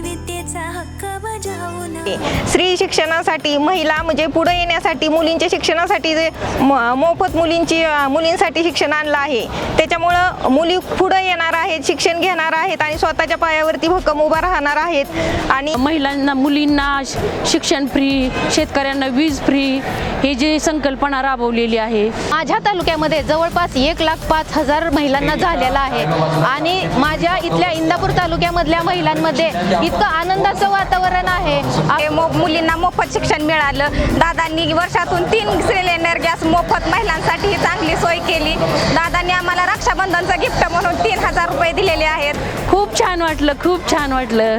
विद्येचा हक्क बजाव. स्त्री शिक्षणासाठी महिला म्हणजे पुढे येण्यासाठी मुलींच्या शिक्षणासाठी जे म- मोफत मुलींची मुलींसाठी शिक्षण आणलं आहे. त्याच्यामुळं मुली पुढे येणार आहेत शिक्षण घेणार आहेत आणि स्वतःच्या पायावरती भक्कम उभा राहणार आहेत. आणि महिलांना मुलींना शिक्षण फ्री शेतकऱ्यांना वीज फ्री ही जी संकल्पना राबवलेली आहे. माझ्या तालुक्यामध्ये जवळपास एक लाख पाच हजार महिलांना झालेला आहे. आणि माझ्या इथल्या इंदापूर तालुक्यामधल्या महिलांमध्ये इतकं आनंदाचं वातावरण आहे. हे मो- मुलींना मोफत शिक्षण मिळालं. दादांनी वर्षातून तीन सिलेंडर गॅस मोफत महिलांसाठी ही चांगली सोय केली. दादांनी आम्हाला रक्षाबंधनचं गिफ्ट म्हणून तीन हजार रुपये दिलेले आहेत. खूप छान वाटलं खूप छान वाटलं.